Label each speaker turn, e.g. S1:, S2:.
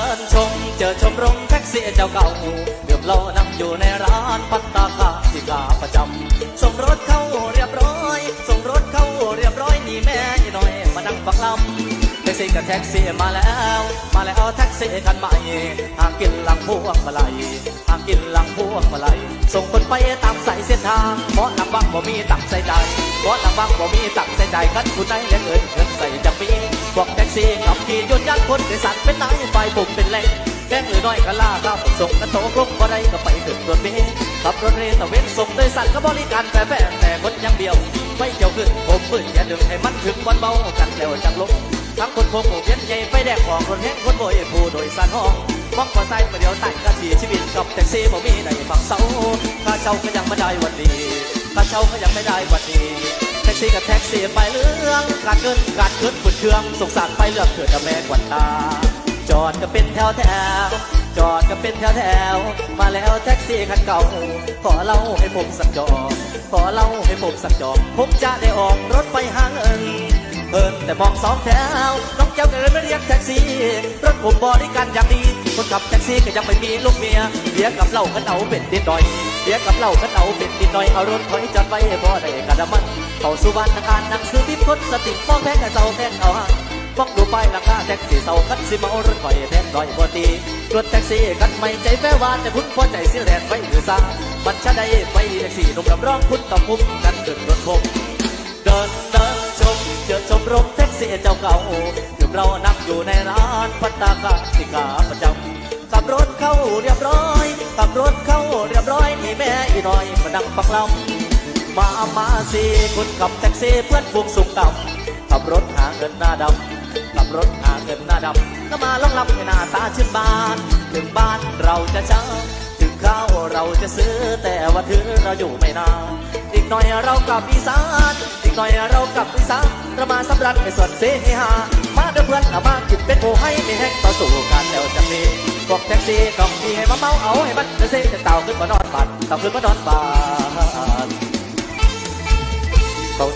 S1: ินชม เจอชมรมแท็กซี่เจ้าเก่าเดือบเรานั่งอยู่ในร้านพัตตาคาที่ขาประจำส่งรถเข้าเรียบร้อยส่งรถเข้าเรียบร้อยนี่แม่อีหน่อยมานั่งฟังลำแท็กซี่กับแท็กซี่มาแล้ว มาแล้วแท็กซี่คันใหม่หากินหลังพวงมาลัยหากินหลังพวงมาลัยส่งคนไปตามสายเส้นทางเพราะลำบังบ่มีตังใส่ใจเพราะลำบังบ่มีตังใส่ใจคันคุณนายเลี้ยงเอินเงินใส่จะมี พวกแท็กซี่ขับขี่ยนยันคนโดยสารเป็นนายไฟบุกเป็นแหล่งแกงหรือน้อยก็ล่าข้าวส่งกันโตกลงบ่ได้ก็ไปขึ้นรถเมล์ขับรถเรตะเวนส่งโดยสารก็บริการแต่แฟนแต่คนยังเดียว ไม่เกี่ยวขึ้นผมฝืนอย่าดึงให้มันถึงวันเบากันแล้วจังลงทั้งคนคงเวียนใหญ่ไฟแดงของรถแห้งคนโบยผู้โดยสารห้องมองขวาซ้ายประเดี๋ยวตั้งกระสีชีวิตกับแท็กซี่บ่มีในฝั่งเสา เช่าก็ยังไม่ได้วันดีค่าเช่าก็ยังไม่ได้วันดีแท็กซี่กับแท็กซี่ไปเรื่องการเงินการเงินฝุ่นเครื่องสงสารไปเลือกเถิดแต่แม่กวนตา จอดก็เป็นแถวแถวจอดก็เป็นแถวแถวมาแล้วแท็กซี่คันเก่า ขอเล่าให้ผมสักจองขอเล่าให้ผมสักจองผมจะได้ออกรถไฟห้างเอินเอินแต่มองสองแถวน้องเจ้าก็เลยไม่เรียกแท็กซี่รถผมบริการอย่างดีคนขับแท็กซี่ก็ยังไม่มีลูกเมียเบียร์กับเหล้ากันเอาเป็นดินดอย เบียกับเหล้ากันเอาเป็นดินดอยเอารถถอยจอดไว้บ่ได้กระดมันเข้าสู่บ้านอ่านหนังสือพิมพ์คนสติมองแพงกับเจ้าแทนเอาห่างมองดูป้ายราคาแท็กซี่เศร้าคันสิเมารถไฟแทนร้อยบ่ตีรถแท็กซี่คันไม่ใจแฟ้วานแต่คุณพอใจเสิแลนไว้หรือซ่ามันชะได้ไปแท็กซี่หนุ่มรำร้องคุณต้องคุ้มกันเดินรถผมเดินเดินชมเจอชมรมแท็กซี่เจ้าเก่าอยู่เรานั่งอยู่ในร้านพัตตาคาสิกาประจำขับรถเข้าเรียบร้อยขับรถเข้า ม่อีน้อยมานั่งฟังลำมามาสิคนขับแท็กซี่เพื่อนพวงสูงต่ำขับรถหาเงินหน้าดำขับรถหาเงินหน้าดำก็มาลองรับให้หน้าตาชื่นบานถึงบ้านเราจะเช้าถึงข้าวเราจะซื้อแต่ว่าถือเราอยู่ไม่นานอีกหน่อยเรากลับอีสานอีกหน่อยเรากลับอีสานเรามาสำรันในส่วนเสหามาเดือน ท็กต่อสู่กันแล้วจะมีพวกแท็กซี่ต้องมีให้มาเมาเอาให้มันจะเซีจะเต่าขึ้นมานอนบัดเต่าขึ้นมานอนบัดนเขา